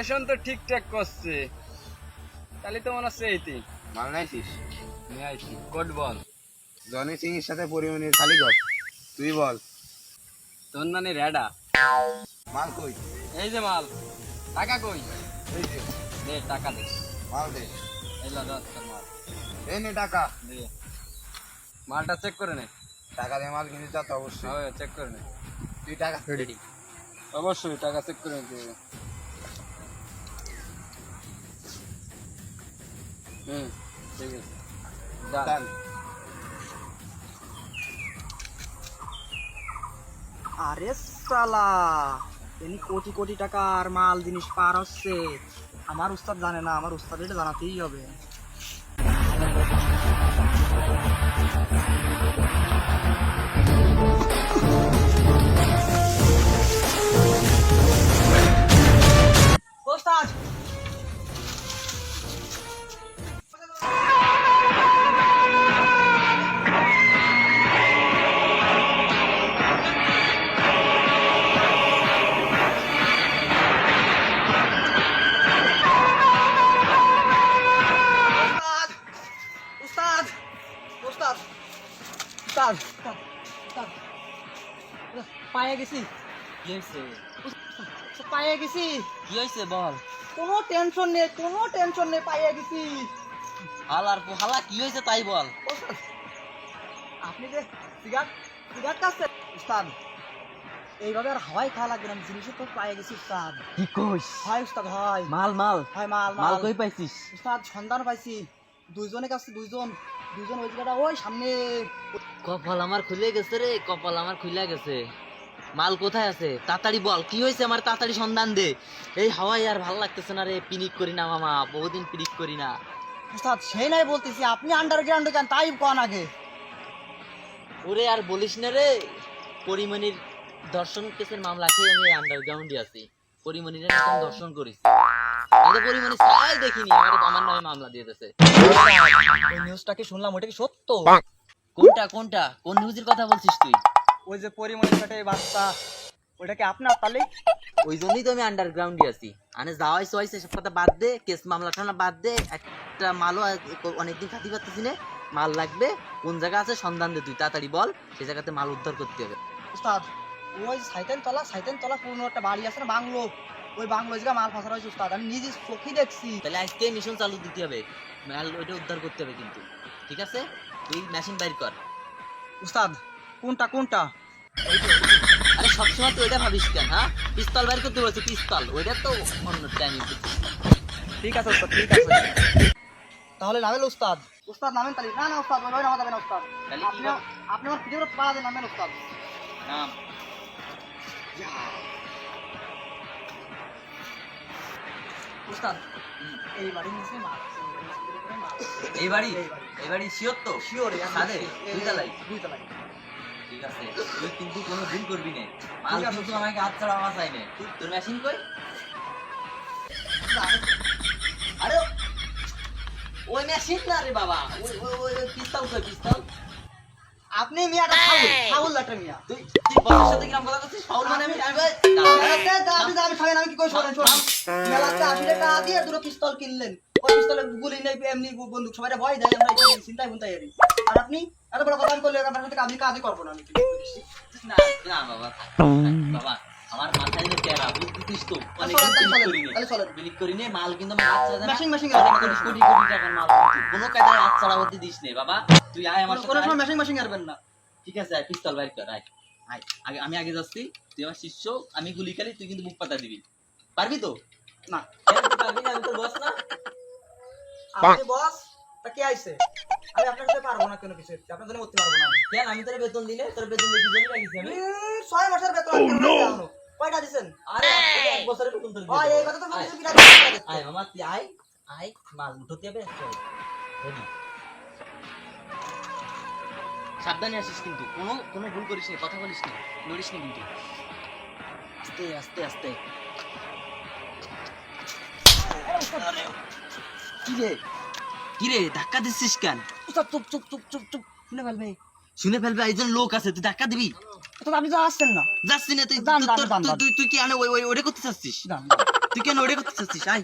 Location তো ঠিকঠাক করছে। তাহলে তো মনে হচ্ছে এইটি মাল নাইছিস? নিয়ে আইছি। কোড বল। জনি সিং এর সাথে পরিমণির খালি গপ তুই বল। তোর নানি রেডা। মাল কই? এই যে মাল। টাকা কই? এই যে। দে টাকা দে। মাল দে। এই লো দশ মাল। এই নে টাকা। দে। মালটা চেক করে নে। টাকা দিয়ে মাল কিনে যা তো অবশ্যই। চেক করে নে। তুই টাকা রেডি অবশ্যই টাকা চেক করে নিতে হুম ঠিক আছে। ডান। আরে সালা এমনি কোটি কোটি টাকার মাল জিনিস পার হচ্ছে। আমার উস্তাদ জানে না আমার উস্তাদ এটা জানাতেই হবে। পায়ে গেছি। কি হয়েছে পায়ে গেছি। কি হয়েছে বল? কোনো টেনশন নেই কোনো টেনশন নেই পায়ে গেছি। হালার হালা কি হয়েছে তাই বল? আপনি যে সিগারেট খাচ্ছেন উস্তাদ এইভাবে আর হাওয়াই খাওয়া লাগবে না জিনিসও তো পায়ে গেছি উস্তাদ। কি কইস? হয় উস্তাদ হয়। মাল মাল। হয় মাল মাল কই পাইছিস? উস্তাদ সন্ধান পাইছি। দুইজনের কাছে দুইজন দুইজন ওই জায়গাটা ওই সামনে। কপাল আমার খুলে গেছে রে কপাল আমার খুলে গেছে। মাল কোথায় আছে? তাড়াতাড়ি বল কি হয়েছে আমার তাড়াতাড়ি সন্ধান দে। এই হাওয়াই আর ভালো লাগতেছে না রে পিনিক করি না মামা বহুদিন পিনিক করি না। উস্তাদ সেই নাই বলতেছি আপনি আন্ডারগ্রাউন্ডে কেন? তাই কোন আগে? ওরে আর বলিস না রে পরিমণির দর্শন কেসের মামলা খেয়ে আমি আন্ডারগ্রাউন্ডে আছি। পরিমণির এখন দর্শন করিস আমি তো পরিমণি ছাই দেখিনি আমার আমার নামে মামলা দিয়ে দিতেছে ওই নিউজটাকে শুনলাম ওটা কি সত্য? কোনটা কোনটা? কোন নিউজের কথা বলছিস তুই? ওই যে পরিমণি পেটে বাচ্চা ওটা কি আপনার তাহলে ওই জন্যই তো আমি আন্ডারগ্রাউন্ডে আছি। আনে যাওয়াই সোয়াইছে সব কথা বাদ দে কেস মামলা টামলা বাদ দে একটা মালও অনেকদিন খাতি পারতেছি না। মাল লাগবে কোন জায়গা আছে সন্ধান দে তুই তাড়াতাড়ি বল সেই জায়গাতে মাল উদ্ধার করতে হবে। উস্তাদ ওই সাইতেন তলা সাইতেন তলা পুরনো একটা বাড়ি আছে না বাংলো। ওই বাংলো জায়গা মাল ফাঁসা রয়েছে উস্তাদ আমি নিজে চোখে দেখছি। তাহলে আজকে মিশন চালু দিতে হবে। মাল ওইটা উদ্ধার করতে হবে কিন্তু। ঠিক আছে? তুই মেশিন বাইর কর। উস্তাদ কোনটা কোনটা? আরে সবসময় তুই ওইটা ভাবিস কেন হ্যাঁ? পিস্তল বাইর করতে বলছি পিস্তল। ওইটা তো অন্য টাইম ঠিক আছে উস্তাদ ঠিক আছে। তাহলে নামেন উস্তাদ উস্তাদ নামেন তাহলে? না না উস্তাদ ওইভাবে নামা যাবে না উস্তাদ আপনি আপনি আমার ভিডিও পাড়া দেন নামেন উস্তাদ নাম। উস্তাদ এই বাড়ির নিচে মাল আছে, এই বাড়ি? এই বাড়ি। শিওর তো? শিওর দুই তালাই দুই তালাই ঠিক আছে। তুই কিন্তু কোনো ভুল করবি না। মাল। কিন্তু আমাকে হাত ছাড়া আমার চাই না। তোর মেশিন কই? আরে ওই মেশিন না রে বাবা। ওই ওই ওই পিস্তল কই পিস্তল আপনি মিয়াটা ফাউল ফাউল মিয়া। তুই তুই সাথে কিরম কথা করছিস ফাউল মানে আমি আমি মেলাতে দাবি দাবি খাবেন আমি কি করে শোনেন শোনেন মেলাতে আশি টাকা দিয়ে দুটো পিস্তল কিনলেন। ওই পিস্তলে গুলি নেই এমনি বন্দুক সবাই ভয় দেয় আমরা এটা চিন্তাই বুনতাই আর আপনি এত বড় কথা আমি করলে আপনার সাথে আমি কাজই করব না আমি। না না বাবা বাবা আমার মাথায় যে তেরা বুঝছিস তো? অনেক করি নে তাহলে চলেন। বিলিভ করি নে মাল কিন্তু আমি হাত ছাড়া দেয় না। মেশিন মেশিন কোটি কোটি কোটি কোটি টাকার মাল কোনো কায়দায় হাত ছাড়া হতে দিস নে বাবা। তুই আয় আমার কোনো সময় মেশিন মেশিন করবেন না। ঠিক আছে আয় পিস্তল বাইর কর আয়। আয় আগে আমি আগে যাচ্ছি তুই আমার শিষ্য আমি গুলি খেলি তুই কিন্তু বুক পাতা দিবি। পারবি তো? না। পারবি না? আমি তোর বস না। আপনি বস তা কে আইছে? আমি আপনার সাথে পারব না কোনো কিছু। আপনার জন্য করতে পারব না আমি। কেন? আমি তোর বেতন দিলে তোর বেতন দিয়ে কি জন্য লাগিয়েছি আমি। ছয় মাসের বেতন আপনি আমার কয়টা দিছেন? আরে এক বছরের বেতন তোর হয় এই কথা তো আয়, বিরাট মামা তুই আয়। আয় মাল উঠতে হবে। চল রেডি সাবধানে আসিস কিন্তু। কোনো কোনো ভুল করিস না কথা বলিস না লড়িস না কিন্তু। আস্তে আস্তে আস্তে। কি রে ধাক্কা দিচ্ছিস কেন? চুপ চুপ চুপ চুপ চুপ চুপ শুনে ফেলবে। শুনে ফেলবে একজন লোক আছে তুই ধাক্কা দিবি? তো আপনি তো আসছেন না। যাচ্ছি না তুই তুই- তুই কি আনে ওই ওই ওটা করতে চাচ্ছিস। তুই কেন ওরে করতে চাচ্ছিস? আয়।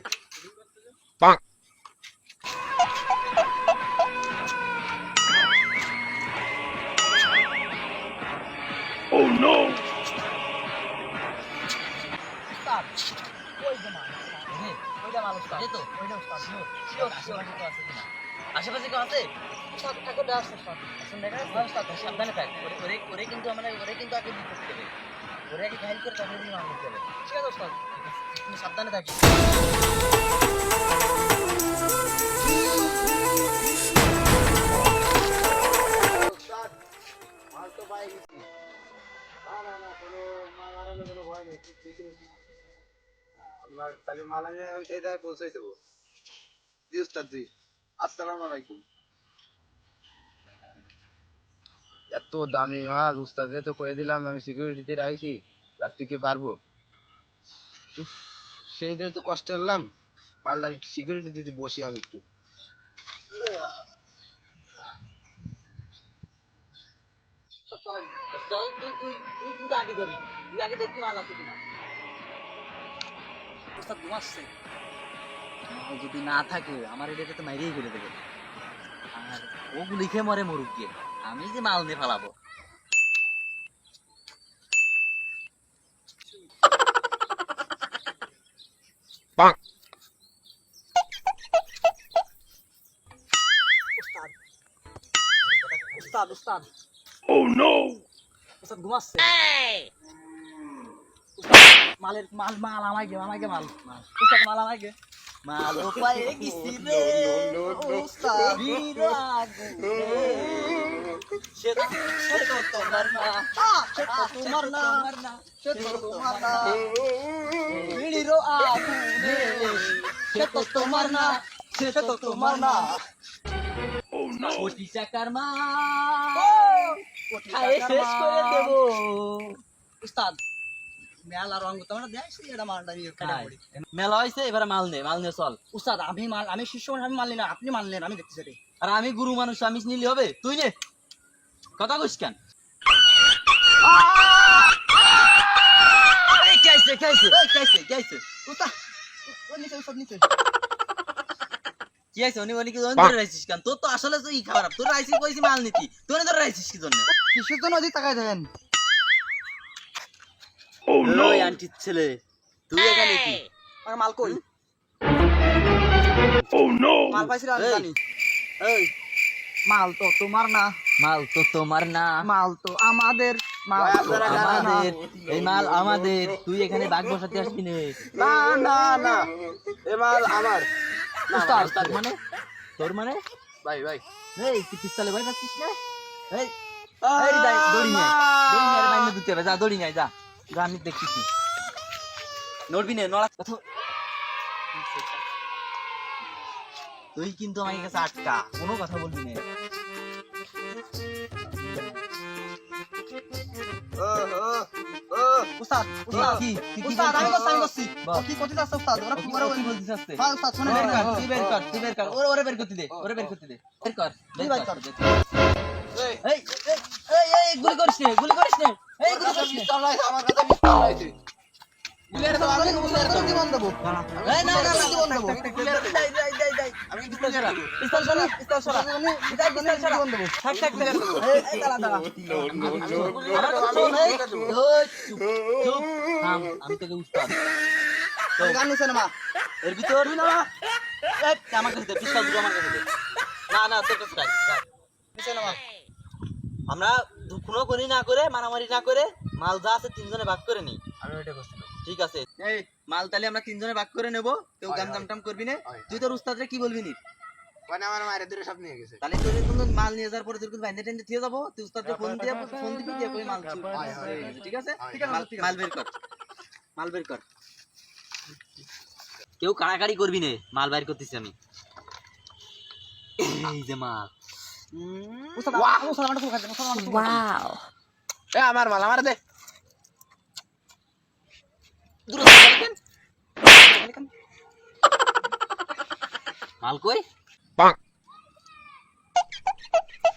আশেপাশে কেউ আছে কিনা? আশেপাশে কেউ আছে? এখন দেখা যাচ্ছে? সাবধানে থাক। ওরে- ওরে- কিন্তু আমরা ওরে কিন্তু আগে দিতে হবে। ওরে আগে ঘাইল করে তারপরে কিন্তু মারতে হবে। ঠিক আছে ওস্তাদ? তুমি সাবধানে থাকিস মাল পৌঁছাই দেবো। জি উস্তাদ জি আসসালামু আলাইকুম। এত দামি মাল উস্তাদে তো করে দিলাম আমি সিকিউরিটিতে রাখছি আর তুই কি পারব? সেই দিন তো কষ্ট হলাম পারলাম সিকিউরিটি দিতে বসি আমি একটু। চল তুই তুই তুই আগে তুই আগে দেখবি মাল আছে যদি না থাকে আমার এটাকে তো মাইরেই ফেলে দেবে। আর ও গুলি খেয়ে মরে মরুক গিয়ে আমি যে মাল নিয়ে ফেলাবো। উস্তাদ উস্তাদ উস্তাদ ঘুমাচ্ছে। মালের মাল মাল আমায় গে আমায় গে মাল। মাল গে। মাল ও উস্তাদ বিরাগ সে তো সে তো তোমার না সে তো তোমার না সে তো তোমার না বিড়িরও আগুনে সে তো তোমার না সে তো তোমার না কোটি টাকার মাল খায়ে শেষ করে দেব উস্তাদ মেলা রঙ তো আমরা দেখছি এটা মালটা নিয়ে কেটে মেলা হয়েছে এবারে মাল নে মাল নিয়ে চল। উস্তাদ আমি মাল আমি শিষ্য মানুষ, আমি মানলি না আপনি মানলেন আমি দেখতেছি রে আর আমি গুরু মানুষ আমি নিলে হবে তুই নে। কথা কইস কেন? উস্তাদ নিচে উস্তাদ নিচে। কি? উনি কি জন্য ধরে রাইছিস? তোর তো আসলে তো ই খারাপ তোর রাইছিস কইছি মাল নীতি তোর ধরে রাইছিস কি জন্য? কিসের জন্য তাকায় দেন ওই আন্টির ছেলে। তুই এখানে কি? আমার মাল কই? মাল পাইছিল আমি এই। জানি। এই! মাল তো তোমার না। মাল তো তোমার না। মাল তো আমাদের। মাল না। আমাদের। এই মাল আমাদের। তুই এখানে বাঘ বসাতে আসবি নে। না না না। এ মাল আমার। না, উস্তাদ। মানে? তোর মানে? ভাই ভাই। এই তুই পিস্তলে ভয় পাচ্ছিস না? এই দড়ি নিয়ে দড়ি নিয়ে বাইন্দে দিতে হবে। যা দড়ি নিয়ে যা। আমি দেখতেছি। নড়বি নে নড়া। কথা তুই কিন্তু আমার কাছে আটকা কোনো কথা বলবি না। হ্যাঁ গুলি করিস নে গুলি করিস নে। আমি তোকে এর না না তোর কাছে আমরা দুখনো করি না করে, মারামারি না করে মাল যা আছে তিনজনে ভাগ করে নিই আমি ওইটা করছিলাম। ঠিক আছে। এই মাল তাহলে আমরা তিনজনে ভাগ করে নেব। কেউ গাম হয়। টাম টাম করবি না। তুই তোর উস্তাদরে কি বলবি নি? মানে আমার মায়ের দূরে সব নিয়ে গেছে। তাহলে তোর কিন্তু মাল নিয়ে যাওয়ার পরে তোর কিন্তু বাইন্দে টেন্দে দিয়ে যাব। তুই উস্তাদকে ফোন দিয়ে ফোন দিবি দিয়ে কই মাল ঠিক আছে? ঠিক আছে, মাল- বের কর। মাল বের কর। কেউ কাড়াকাড়ি করবি নে মাল বের করতেছি আমি। এই যে মাল। উস্তাদ এ আমার মাল আমার দে। দূরে সরে গেলেন। মাল কই?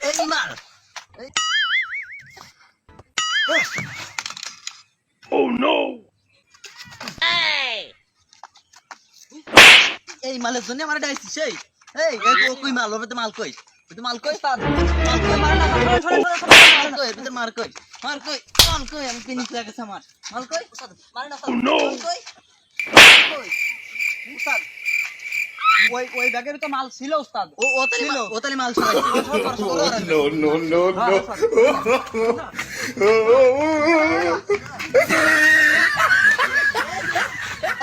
এই মাল। এই। মালের জন্য আমার ডাইছিস এই এই কই মাল? তো মাল কই? তো মাল কই? মার না মাল কই? মার কই? মার কই মাল কই আমি পেনিস লাগাছে আমার কই উস্তাদ, না, উস্তাদ। মাল কই উস্তাদ, ওই ওই ব্যাগের তো মাল ছিল উস্তাদ ও ও তালি ছিল। ও তালি মাল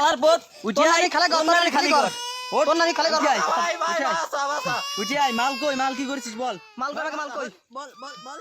আর বোত উঠে আয় খালে গল নানি খালি কর। তোর নানি খালি কর ভাই ভাই ভাই বাসা বাসা। উঠি আয় মাল কই মাল কি করছিস বল। মাল কর মাল কই বল বল বল।